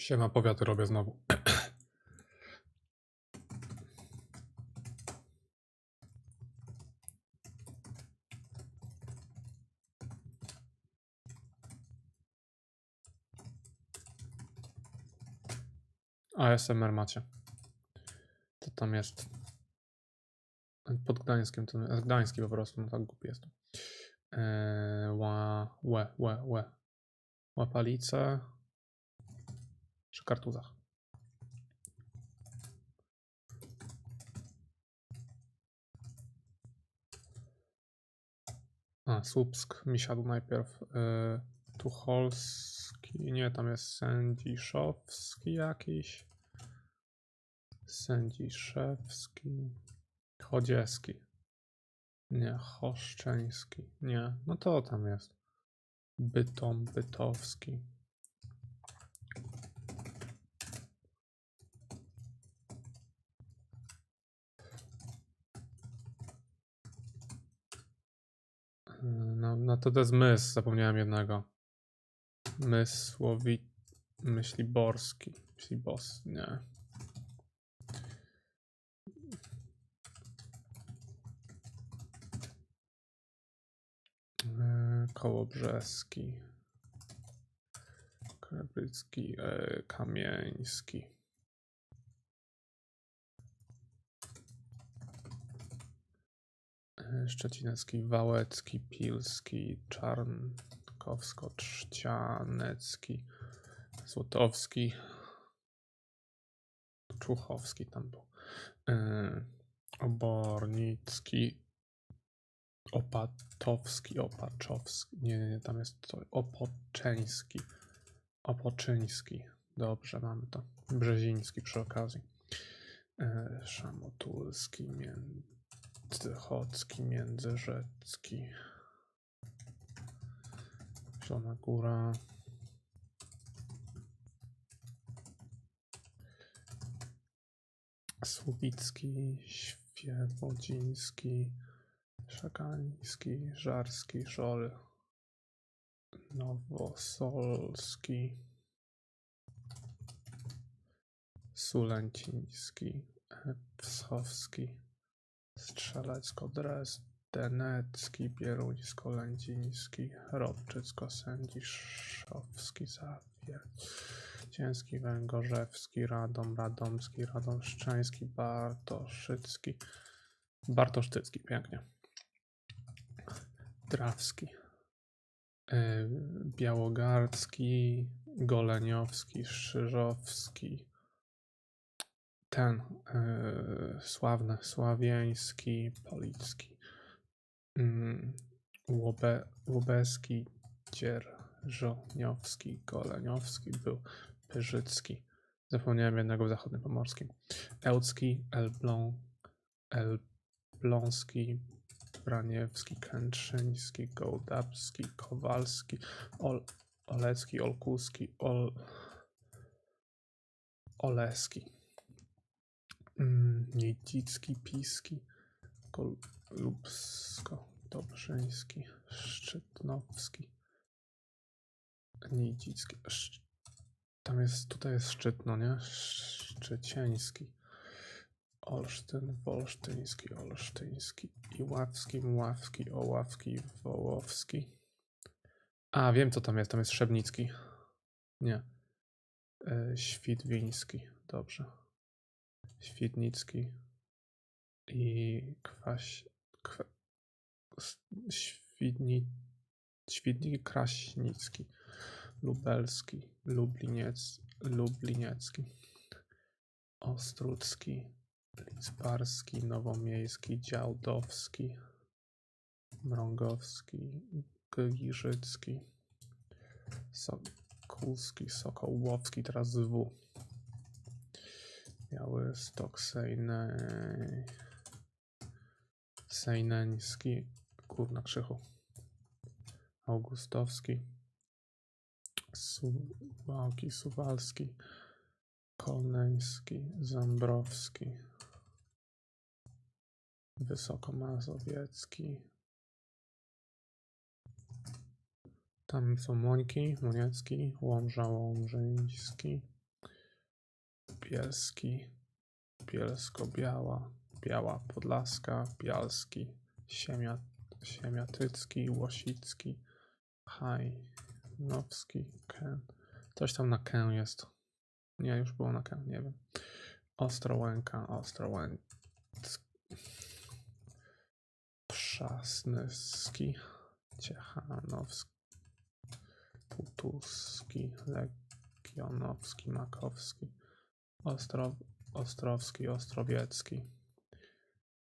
Siema, powiaty robię znowu. ASMR macie. To tam jest. Pod Gdańskiem to jest Gdański po prostu, no tak głupi jestem. Eee, ła, łe, łe, łe. Łapalice. Przy kartuzach. A, Słupsk mi siadł najpierw. Yy, Tucholski, nie, tam jest Sędziszowski jakiś. Sędziszewski. Chodzieski. Nie, Choszczeński. Nie, no to tam jest. Bytom, Bytowski. No, to to jest mys, zapomniałem jednego. Mysłowi... Myśliborski. Myślibos, nie. E, Kołobrzeski. Krebrycki, e, Kamieński. Szczecinecki, Wałecki, Pilski, Czarnkowsko-Trzcianecki, Złotowski, Czuchowski tam był, e, Obornicki, Opatowski, Opaczowski, nie, nie, tam jest to, Opoczeński, Opoczyński, dobrze, mamy to, Brzeziński przy okazji, e, Szamotulski, Międzychodzki, Międzyrzecki, Zielona Góra, Słubicki, Świebodziński, Szakański, Żarski, Żol, Nowosolski, Sulęciński, Wschowski, Strzelecko-Drezdenecki, Bieruńsko-Lędziński, Robczycko-Sędziszowski, Zawierciński, Węgorzewski, Radom, Radomski, Radomszczeński, Bartoszycki, Bartosztycki, pięknie. Drawski, yy, Białogardzki, Goleniowski, Szyżowski, ten yy, sławny, Sławieński, Policki, yy, Łobe, Łobeski, Dzierżoniowski, Goleniowski był, Pyrzycki, zapomniałem jednego w zachodnim pomorskim, Ełcki, Elbląg, Elbląski, Braniewski, Kętrzyński, Gołdapski, Kowalski, Ol, Olecki, Olkuski, Ol, Oleski, Niedzicki, Piski, Golubsko, Dobrzyński, Szczytnowski, Niedzicki, Sz... tam jest, tutaj jest Szczytno, nie? Szczycieński. Olsztyn, Wolsztyński, Olsztyński, Iławski, Mławski, Oławski, Wołowski. A, wiem co tam jest, tam jest Szabnicki. Nie. E, Świdwiński, dobrze. Świdnicki i Kwaś... Kwa, Świdni... Świdnik Kraśnicki, Lubelski, Lubliniec, Lubliniecki, Ostrucki, Lidzbarski, Nowomiejski, Działdowski, Mrągowski, Giżycki, Sokulski, Sokołowski, teraz z W. Białystok, Sejnej, Sejneński, kurna krzychu, Augustowski, Suwałki, Suwalski, Kolneński, Zambrowski, Wysokomazowiecki. Tam są Mońki, Moniecki, Łomża, Łomżyński, Bielski, Bielsko-Biała, Biała Podlaska, Bialski, Siemia, Siemiatycki, Łosicki, Hajnowski, Ken. Coś tam na Kę jest. Nie, już było na Kę, nie wiem. Ostrołęka, Ostrołęcki. Przasnyski, Ciechanowski, Putuski, Legionowski, Makowski, Ostro, Ostrowski, Ostrowiecki,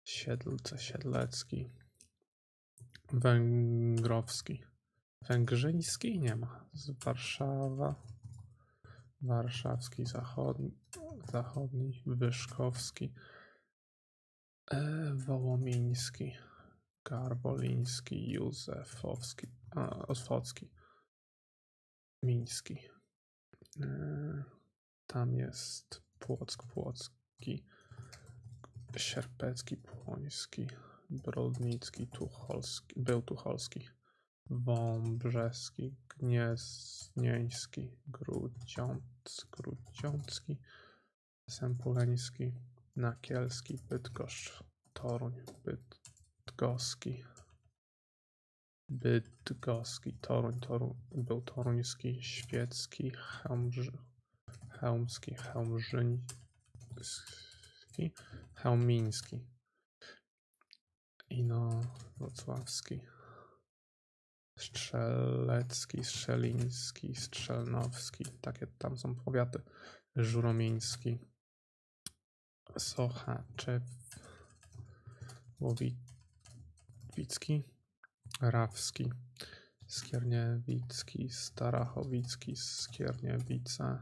Siedlce, Siedlecki, Węgrowski, Węgrzyński nie ma, z Warszawa, Warszawski, Zachodni, Zachodni Wyszkowski, e, Wołomiński, Garboliński, Józefowski, a, Oswocki, Miński. E, Tam jest Płock, Płocki, Sierpecki, Płoński, Brodnicki, Tucholski, był Tucholski, Wąbrzeski, Gnieznieński, Grudziąc, Grudziącki, Sępuleński, Nakielski, Bydgoszcz, Toruń, Bydgoski, Bydgoski, Toruń, Toruń, był Toruński, Świecki, Chełmży, Chełmski, Chełmżyński, Chełmiński, Ino Wrocławski, Strzelecki, Strzeliński, Strzelnowski, takie tam są powiaty, Żuromieński, Sochaczew, Łowicki, Rawski, Skierniewicki, Starachowicki, Skierniewice,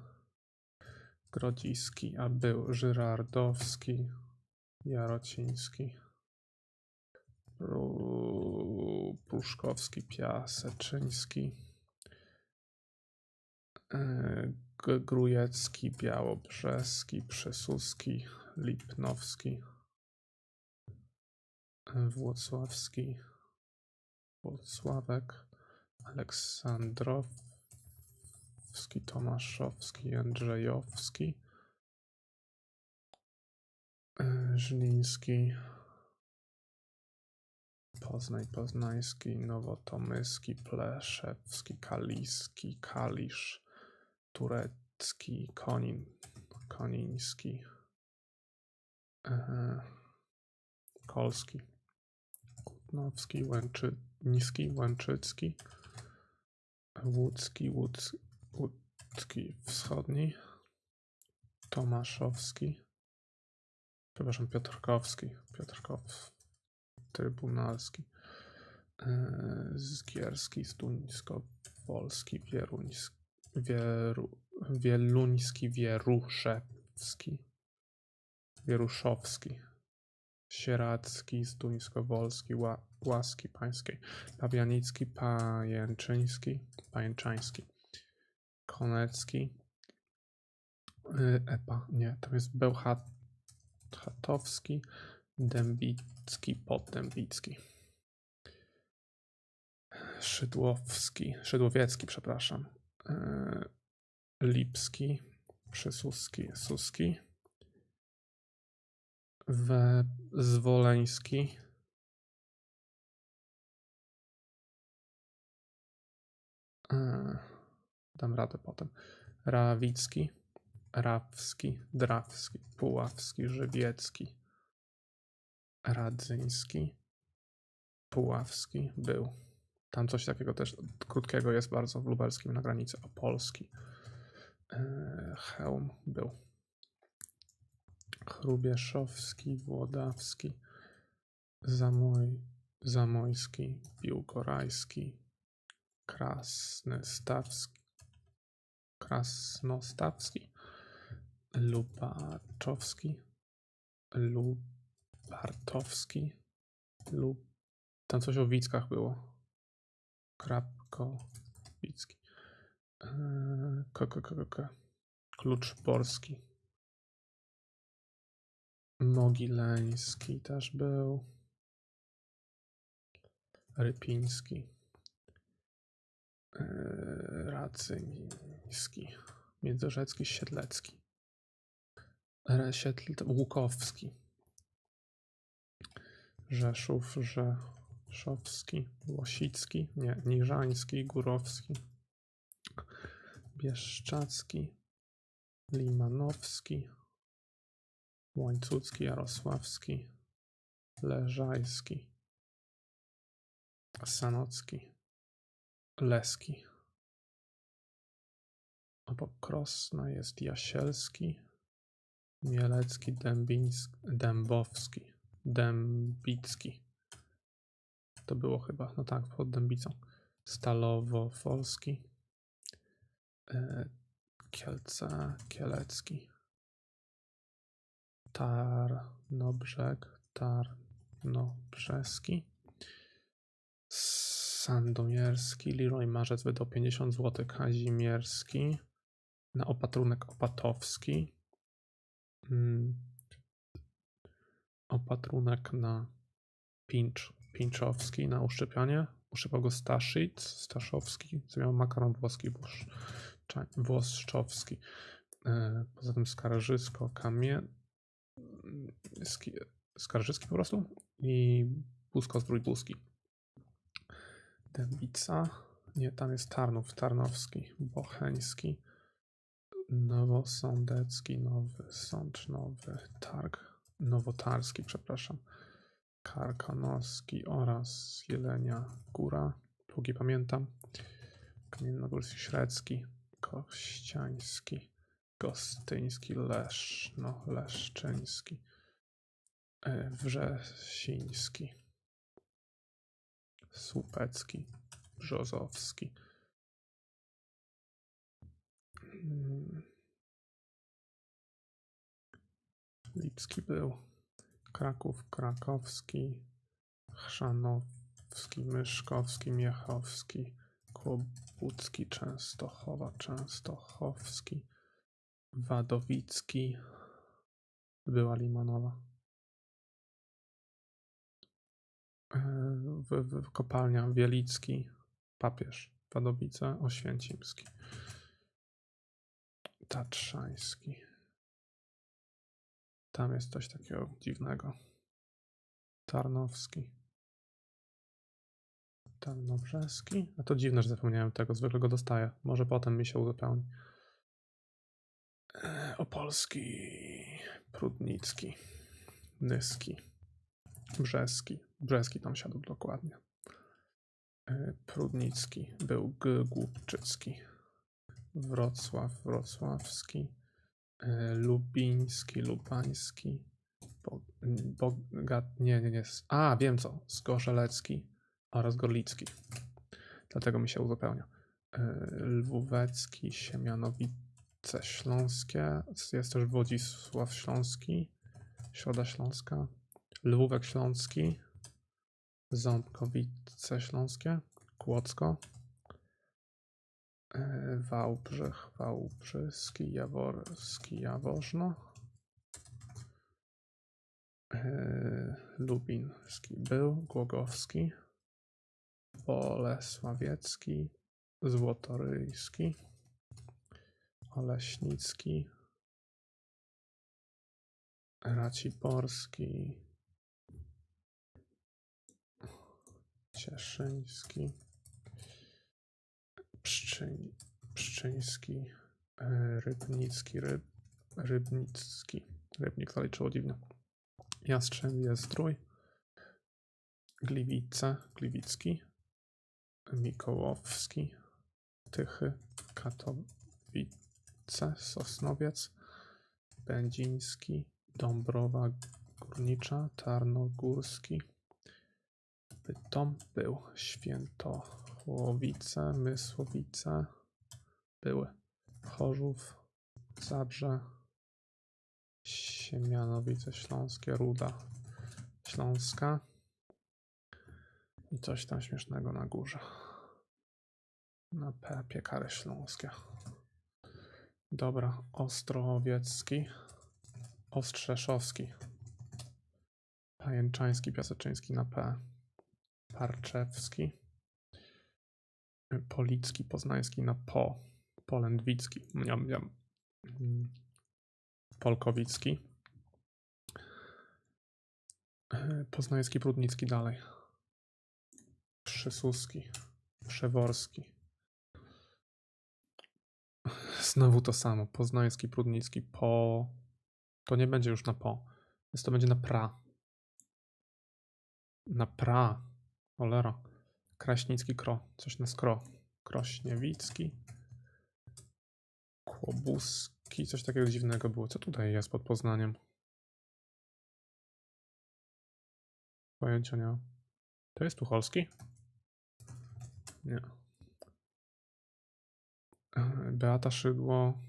Grodziski, a był Żyrardowski, Jarociński, Ru- Pruszkowski, Piaseczyński, e, Grujecki, Białobrzeski, Przysuski, Lipnowski, e, Włocławski, Włocławek, Aleksandrowski, Tomaszowski, Jędrzejowski, e, Żliński, Poznań, Poznański, Nowotomyski, Pleszewski, Kaliski, Kalisz, Turecki, Konin, Koniński, e, Kolski, Kutnowski, Łęczyński, Łęczycki, Łódzki, Łódz, Łódzki Wschodni, Tomaszowski, przepraszam, Piotrkowski, Piotrkow, Trybunalski, e, Zgierski, Stuńsko-Wolski, Wieruński, Wieru, Wieluński, Wieruszewski, Wieruszowski, Sieradzki, Zduńsko-Wolski, Ła, Łaski Pańskiej, Pabianicki, Pajęczyński, Pajęczański, Konecki, y, Epa, nie, tam jest Bełchatowski, Dębicki, Poddębicki, Szydłowski, Szydłowiecki, przepraszam, y, Lipski, Przysuski, Suski, we Zwoleński. E, Dam radę potem. Rawicki, Rawski, Drawski, Puławski, Żywiecki, Radzyński, Puławski był. Tam coś takiego też krótkiego jest bardzo w lubelskim na granicy opolski. E, Chełm był. Chrubieszowski, Włodawski, Zamoj, Zamojski, Biłgorajski, Krasny Stawski, Krasnostawski, Lubaczowski, Lubartowski, Lub... Tam coś o Wickach było. Krapkowicki. Eee, K, K, K, K. Klucz Polski. Mogileński też był. Rypiński. Yy, Radzyński. Międzyrzecki, Siedlecki. Resietl, Łukowski. Rzeszów, Rzeszowski, Łosicki, nie, Niżański, Górowski, Bieszczacki, Limanowski, Łańcucki, Jarosławski, Leżajski, Sanocki, Leski. Obok Krosna jest Jasielski, Mielecki, Dębiński, Dębowski, Dębicki. To było chyba, no tak, pod Dębicą. Stalowo-Folski, e, Kielce, Kielecki, Tarnobrzeg, Tarnobrzeski, Sandomierski, Leroy Marzec wydał 50 zł, Kazimierski, na opatrunek Opatowski, mm, opatrunek na pincz, pinczowski, na uszczepianie, uszczepiał go Staszic, Staszowski, co miał makaron włoski, Włoszczowski, E, poza tym Skarżysko, Kamie, Ski, Skarżyski po prostu i Busko Zdrój Buski. Dębica, nie, tam jest Tarnów, Tarnowski, Bocheński, Nowosądecki, Nowy Sącz, Nowy Targ, Nowotarski, przepraszam, Karkonoski oraz Jelenia Góra, długi pamiętam, Kamiennogórski, Średzki, Kościański, Gostyński, Leszno, Leszczyński, e, Wrzesiński, Słupecki, Brzozowski. Mm. Lipski był. Kraków, Krakowski, Chrzanowski, Myszkowski, Miechowski, Kłobucki, Częstochowa, Częstochowski, Wadowicki, była Limanowa. E, W, w, kopalnia Wielicki, papież, Wadowice, Oświęcimski, Tatrzański. Tam jest coś takiego dziwnego. Tarnowski. Tarnobrzeski. A to dziwne, że zapomniałem tego. Zwykle go dostaję. Może potem mi się uzupełni. E, Opolski. Prudnicki. Nyski. Brzeski. Brzeski tam siadł dokładnie. E, Prudnicki. Był G. Wrocław. Wrocławski. e, Lubiński. Lubański. Bo, Bogat, nie, nie, nie. A, wiem co. Zgorzelecki oraz Gorlicki. Dlatego mi się uzupełnia. E, Lwówecki, Siemianowice Śląskie. Jest też Wodzisław Śląski. Środa Śląska. Lwówek Śląski. Ząbkowice Śląskie. Kłodzko. E, Wałbrzych, Wałbrzyski, Jaworski, Jaworzno. e, Lubinski był, Głogowski. Bolesławiecki, Złotoryjski, Oleśnicki, Raciborski, Cieszyński, Pszczyń, Pszczyński, e, Rybnicki, Ryb, Rybnicki, Rybnik zaliczyło dziwnie. Jastrzębie Zdrój, Gliwice, Gliwicki, Mikołowski, Tychy, Katowice, Sosnowiec, Będziński, Dąbrowa Górnicza, Tarnogórski, Bytom był, Świętochłowice, Mysłowice, były, Chorzów, Zabrze, Siemianowice Śląskie, Ruda Śląska. I coś tam śmiesznego na górze. Na P, piekary śląskie. Dobra, Ostrowiecki, Ostrzeszowski, Pajęczański, Piaseczyński na P, Parczewski, Policki, Poznański na PO, Polędwicki, miam, miam. Polkowicki. E, Poznański, Prudnicki dalej. Przysuski, Przeworski. Znowu to samo. Poznański, Prudnicki, po. To nie będzie już na po. Więc to będzie na pra. Na pra. Cholera. Kraśnicki, kro. Coś na skro. Krośniewicki. Kłobuski. Coś takiego dziwnego było. Co tutaj jest pod Poznaniem? Pojęcia nie. To jest Tucholski? Nie. Beata Szydło.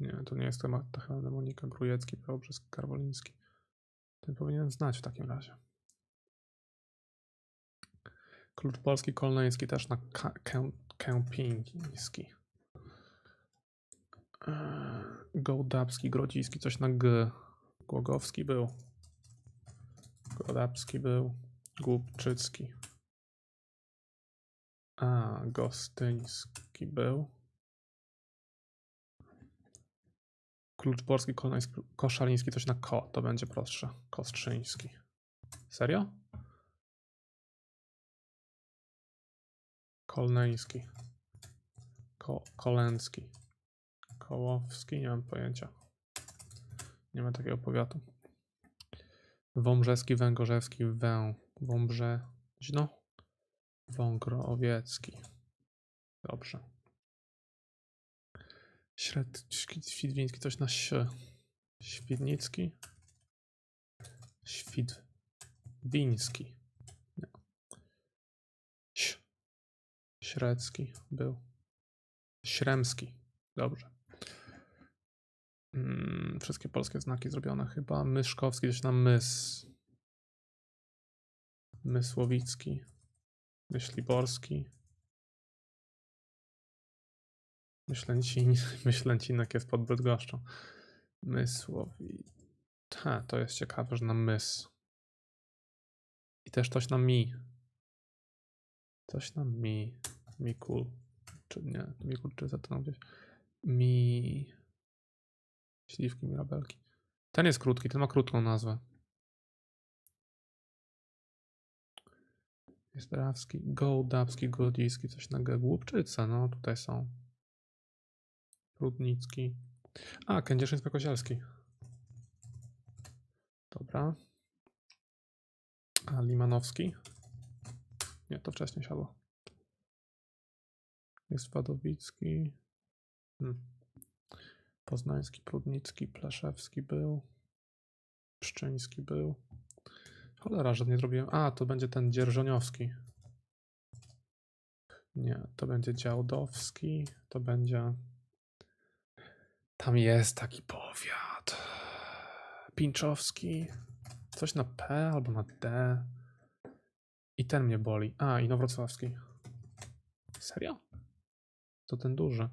Nie, to nie jest temat ta chyba Monika Grujecki, Beobrzysk Karwoliński. Ten powinienem znać w takim razie. Klucz Polski Kolneński też na Kępiński. Eee, Gołdabski, Grodziski, coś na G. Głogowski był. Godabski był. Głupczycki. A, Gostyński był. Klucz Polski, Kolneński, Koszaliński, coś na ko. To będzie prostsze. Kostrzyński. Serio? Kolneński. Ko Kolęcki. Kołowski, nie mam pojęcia. Nie ma takiego powiatu. Wąbrzeski, Węgorzewski, Wę. Wąbrzeźno. Wągroowiecki. Dobrze. Śred... Świdwiński, coś na ś. Świdnicki. Świdwiński. Nie. Ś. Średzki był. Śremski. Dobrze. Mm, wszystkie polskie znaki zrobione chyba. Myszkowski, coś na mys. Mysłowicki. Myśliborski. Myślęcin, Myślęcinek jest pod Bydgoszczą. Mysłowi... Ha, to jest ciekawe, że na mys. I też coś na mi. Coś na mi. Mikul. Czy nie? Mikul czy za to tam gdzieś. Mi... Śliwki, mirabelki. Ten jest krótki, ten ma krótką nazwę. Jest Drawski, Gołdabski, Godziński, coś na G. Głupczyca, no tutaj są. Prudnicki. A, Kędzierzyn-Kozielski. Dobra. A Limanowski? Nie, to wcześniej siadło. Jest Wadowicki. Hmm. Poznański, Prudnicki, Pleszewski był. Pszczyński był. Cholera, że nie zrobiłem. A, to będzie ten Dzierżoniowski. Nie, to będzie Działdowski. To będzie. Tam jest taki powiat. Pinczowski. Coś na P albo na D. I ten mnie boli. A, i Nowrocławski. Serio? To ten duży.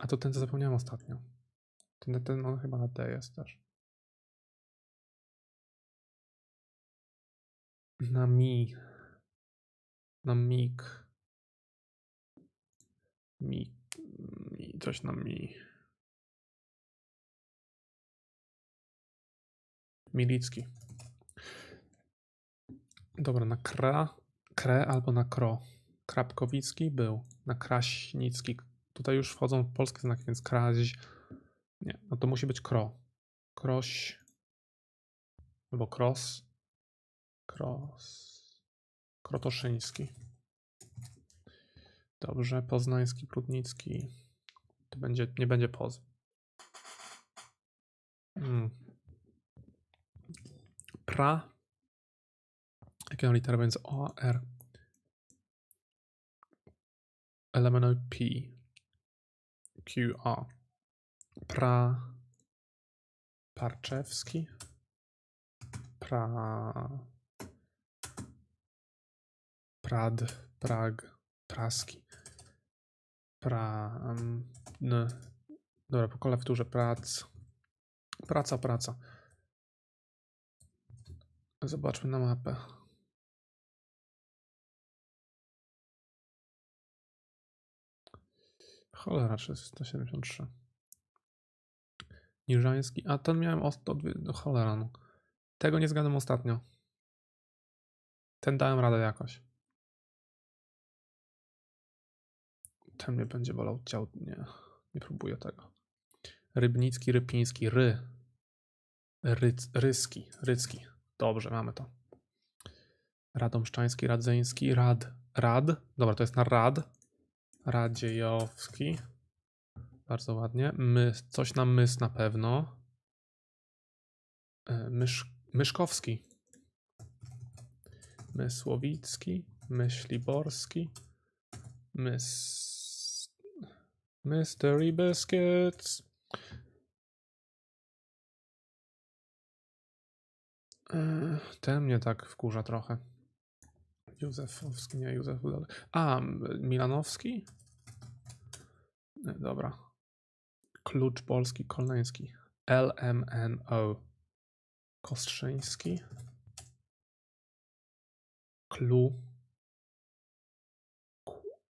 A to ten, co zapomniałem ostatnio. Ten, ten on chyba na D jest też. Na mi. Na mig. Mi. mi coś na mi. Milicki. Dobra, na kra, kre albo na kro. Krapkowicki był. Na kraśnicki. Tutaj już wchodzą polskie znaki, więc kraź. Nie, no to musi być kro. Kroś. Albo kros. Kros. Krotoszyński. Dobrze, poznański, prudnicki. To będzie, nie będzie poz. Mm. Pra. Jakie litery będzie? O, R. Element P. Q, A. Pra. Parczewski. Pra. Prad. Prag. Praski. Pra. mm, N. Dobra, po kole wtórze. Prac. Praca, praca. Zobaczmy na mapę. Cholera, 373. Niżański. A ten miałem od, no cholera no. Tego nie zgadłem ostatnio. Ten dałem radę jakoś. Ten mnie będzie wolał ciał. Nie, nie próbuję tego. Rybnicki, Rypiński, Ry. Ryc, ryski, Rycki. Dobrze, mamy to. Radomszczański, Radzyński, Rad. Rad. Dobra, to jest na Rad. Radziejowski. Bardzo ładnie. My, coś na mys na pewno. E, Mysz, Myszkowski. Mysłowicki. Myśliborski. Mys... Mystery Biscuits. E, Ten mnie tak wkurza trochę. Józefowski, nie Józef. A, Milanowski? Dobra. Klucz polski, kolneński. LMNO. Kostrzyński. Klu.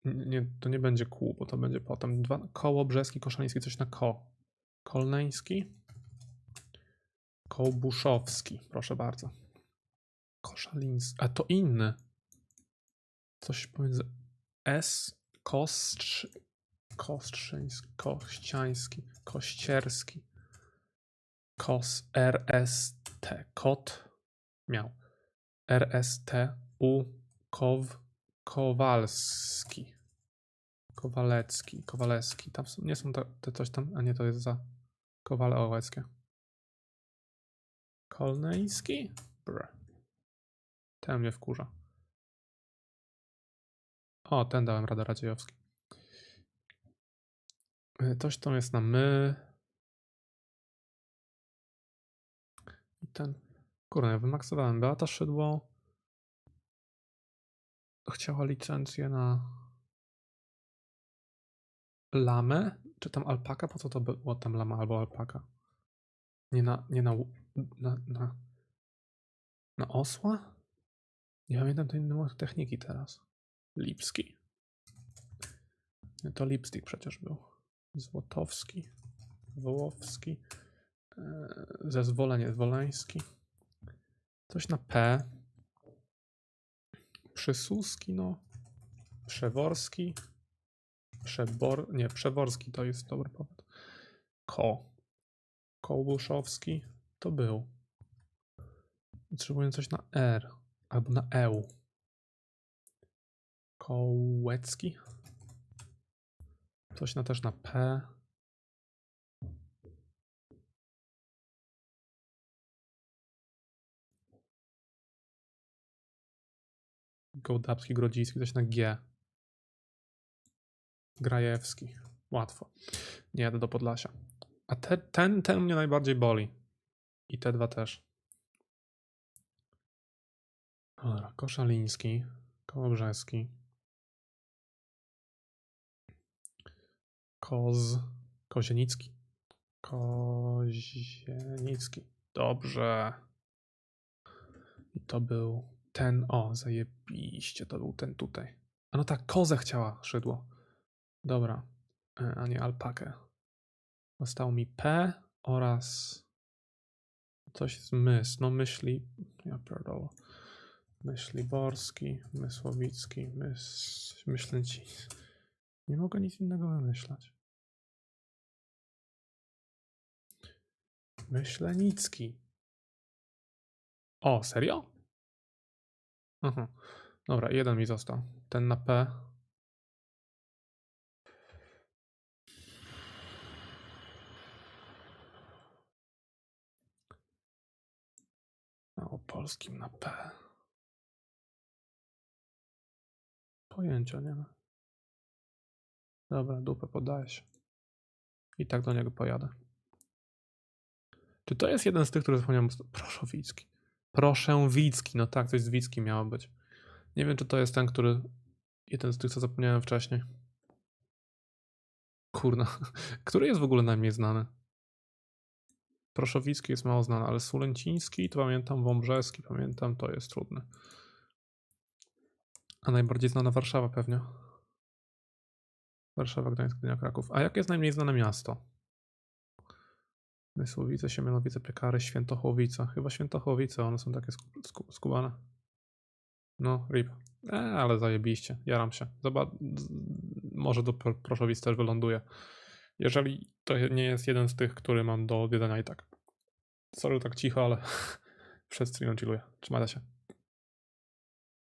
Nie, to nie będzie kół, bo to będzie potem. Dwa, koło brzeski, koszaliński, coś na ko. Kolneński. Kołbuszowski, proszę bardzo. Koszaliński. A to inny. Coś pomiędzy S, Kostrz, Kostrzyński, Kościański, Kościerski, Kos, RST, Kot miał. RST, U, Kow, Kowalski, Kowalecki, Kowalewski. Tam są, nie są te, te coś tam, a nie to jest za Kowale Ołeckie. Kolneński? Brr. Ten mnie wkurza. O, ten dałem radę Radziejowski. Y, Coś tam jest na my. I ten. Kurde, ja wymaksowałem. Beata Szydło chciała licencję na lamę, czy tam alpaka? Po co to było tam lama albo alpaka? Nie na, nie na, na, na, na osła? Nie pamiętam tej innej techniki teraz. Lipski. To lipstick przecież był. Złotowski. Wołowski. e, Zezwolenie Woleński. Coś na P. Przysuski, no. Przeworski. Przebor... Nie, Przeworski to jest dobry powód. Ko. Kołuszowski. To był. Potrzebuję coś na R. Albo na E. Kołecki. Coś na też na P. Gołdapski, Grodziński, coś na G. Grajewski. Łatwo. Nie jadę do Podlasia. A te, ten, ten mnie najbardziej boli. I te dwa też. Koszaliński, Kołobrzeski. Koz... Kozienicki. Kozienicki. Dobrze. I to był ten, o, zajebiście, to był ten tutaj. A no tak, kozę chciała szydło. Dobra, e, a nie alpakę. Zostało mi P oraz coś z mys. No myśli, ja pierdolę. Myśliborski, Mysłowicki, mys, myślęci. Nie mogę nic innego wymyślać. Myślenicki. O, serio? Aha. Dobra, jeden mi został. Ten na P. O polskim na P. Pojęcia nie ma. Dobra, dupę podaję się. I tak do niego pojadę. Czy to jest jeden z tych, który zapomniałem? Proszowicki. Proszę Wicki. No tak, coś z Wicki miało być. Nie wiem, czy to jest ten, który. Jeden z tych, co zapomniałem wcześniej. Kurna. Który jest w ogóle najmniej znany? Proszowicki jest mało znany, ale Sulęciński to pamiętam, Wąbrzeski pamiętam, to jest trudne. A najbardziej znana Warszawa pewnie. Warszawa, Gdańsk, Gdynia, Kraków. A jakie jest najmniej znane miasto? Mysłowice, Siemianowice, Piekary, Świętochłowice. Chyba Świętochłowice, one są takie sku- sku- skubane. No, rip. E, ale zajebiście, jaram się. Zobacz, może do Pro- Proszowic też wyląduje. Jeżeli to nie jest jeden z tych, który mam do odwiedzenia i tak. Sorry, tak cicho, ale przed streamem chilluję. Trzymajcie się.